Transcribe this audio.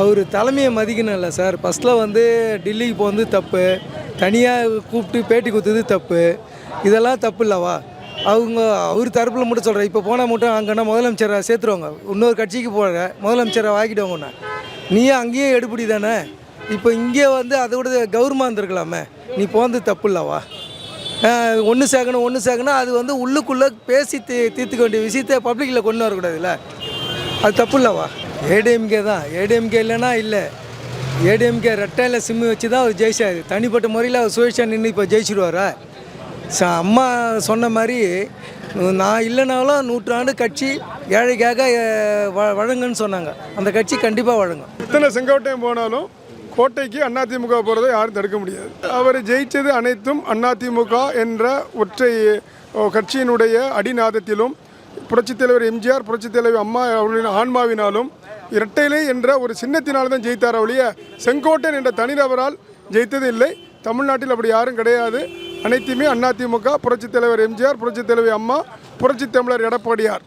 அவர் தலைமையை மதிக்கணும் இல்லை சார் ஃபஸ்ட்டில் வந்து டெல்லிக்கு போகிறது தப்பு. தனியாக கூப்பிட்டு பேட்டி கொடுத்தது தப்பு. இதெல்லாம் தப்பு இல்லவா அவங்க அவர் தரப்பில் மட்டும் சொல்கிறேன் இப்போ போனால் மட்டும் அங்கேனா முதலமைச்சரை சேர்த்துருவாங்க. இன்னொரு கட்சிக்கு போகிற முதலமைச்சரை வாங்கிடுவாங்க உன்னை. நீயும் அங்கேயே எடுபடி தானே. இப்போ இங்கே வந்து அதை விட கௌரவமாக இருந்திருக்கலாமே. நீ போகிறது தப்பு இல்லவா ஒன்று சேர்க்கணும் ஒன்று சேர்க்கணும். அது வந்து உள்ளுக்குள்ளே பேசி தீ தீர்த்துக்க வேண்டிய விஷயத்தை பப்ளிக்கில் கொண்டு வரக்கூடாதுல்ல. அது தப்பு இல்லவா ஏடிஎம்கே தான். ஏடிஎம்கே இல்லைன்னா இல்லை. ஏடிஎம்கே ரெட்டையில் சிம்மு வச்சு தான் அவர் ஜெயிச்சார். தனிப்பட்ட முறையில் அவர் சுயேட்சா நின்று இப்போ ஜெயிச்சிடுவாரா ச அம்மா சொன்ன மாதிரி நான் இல்லைனாலும் நூற்றாண்டு கட்சி ஏழைக்காக வ- வழங்குன்னு சொன்னாங்க. அந்த கட்சி கண்டிப்பாக வழங்கும். இத்தனை செங்கோட்டையம் போனாலும் கோட்டைக்கு அதிமுக போகிறதை யாரும் தடுக்க முடியாது. அவர் ஜெயித்தது அனைத்தும் அதிமுக என்ற ஒற்றை கட்சியினுடைய அடிநாதத்திலும் புரட்சித் தலைவர் எம்ஜிஆர் புரட்சித் தலைவர் அம்மா அவர்களின் ஆன்மாவினாலும் இரட்டையிலே என்ற ஒரு சின்னத்தினால் தான் ஜெயித்தார் ஒழிய செங்கோட்டன் என்ற தனிநபரால் ஜெயித்தது இல்லை. தமிழ்நாட்டில் அப்படி யாரும் கிடையாது. அனைத்தையுமே அதிமுக புரட்சித் தலைவர் எம்ஜிஆர் புரட்சித் தலைவர் அம்மா புரட்சித் தமிழர் எடப்பாடியார்.